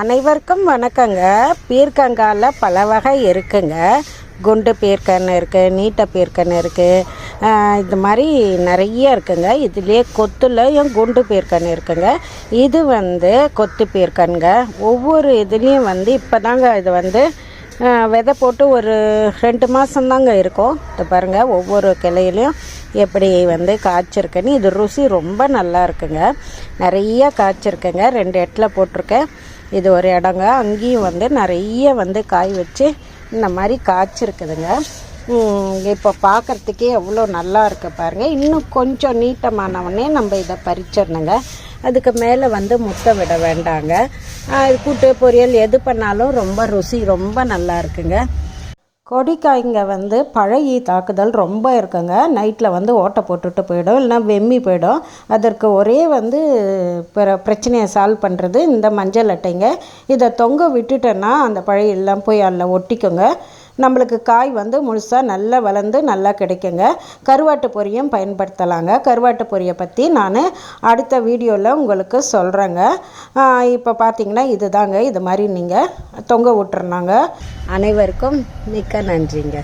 அனைவருக்கும் வணக்கங்க. பீர்க்கங்காயில் பல வகை இருக்குங்க. குண்டு பீர்க்கன்னு இருக்குது நீட்ட பீர்க்கன்னு இருக்குது இது மாதிரி நிறைய இருக்குங்க. இதுலேயே கொத்துலையும் குண்டு பீர்க்கன்னு இருக்குங்க. இது வந்து கொத்து பீர்க்கனுங்க. ஒவ்வொரு இதுலேயும் வந்து இப்போ தாங்க இது வந்து விதை போட்டு ஒரு ரெண்டு மாதம்தாங்க இருக்கும். இது பாருங்கள் ஒவ்வொரு கிளையிலையும் எப்படி வந்து காய்ச்சிருக்குன்னு. இது ருசி ரொம்ப நல்லா இருக்குங்க. நிறைய காய்ச்சிருக்குங்க. ரெண்டு இடத்துல போட்டிருக்கேன். இது ஒரு இடங்க. அங்கேயும் வந்து நிறைய வந்து காய் வச்சு இந்த மாதிரி காய்ச்சிருக்குதுங்க. இப்போ பார்க்குறதுக்கே எவ்வளோ நல்லா இருக்குது பாருங்கள் இன்னும் கொஞ்சம் நீட்டமானவொடனே நம்ம இதை பறிச்சிடணுங்க. அதுக்கு மேலே வந்து முட்டை விட வேண்டாங்க. கூட்டு பொரியல் எது பண்ணாலும் ரொம்ப ருசி ரொம்ப நல்லா இருக்குங்க. கொடிக்காய்ங்க வந்து பழகி தாக்குதல் ரொம்ப இருக்குங்க. நைட்டில் வந்து ஓட்டை போட்டுட்டு போயிடும் இல்லைன்னா வெம்மி போயிடும். அதற்கு ஒரே வந்து பிற பிரச்சனையை சால்வ் பண்ணுறது இந்த மஞ்சள் அட்டைங்க. இதை தொங்க விட்டுட்டேன்னா அந்த பழைய எல்லாம் போய் அதில் ஒட்டிக்குங்க. நம்மளுக்கு காய் வந்து முழுசாக நல்லா வளர்ந்து நல்லா கிடைக்குங்க. கருவாட்டு பொரியும் பயன்படுத்தலாங்க. கருவாட்டு பொரியை பற்றி நான் அடுத்த வீடியோவில் உங்களுக்கு சொல்கிறேங்க இப்போ பார்த்தீங்கன்னா இதுதாங்க. இது மாதிரி நீங்கள் தொங்க விட்டுருந்தாங்க அனைவருக்கும் மிக்க நன்றிங்க.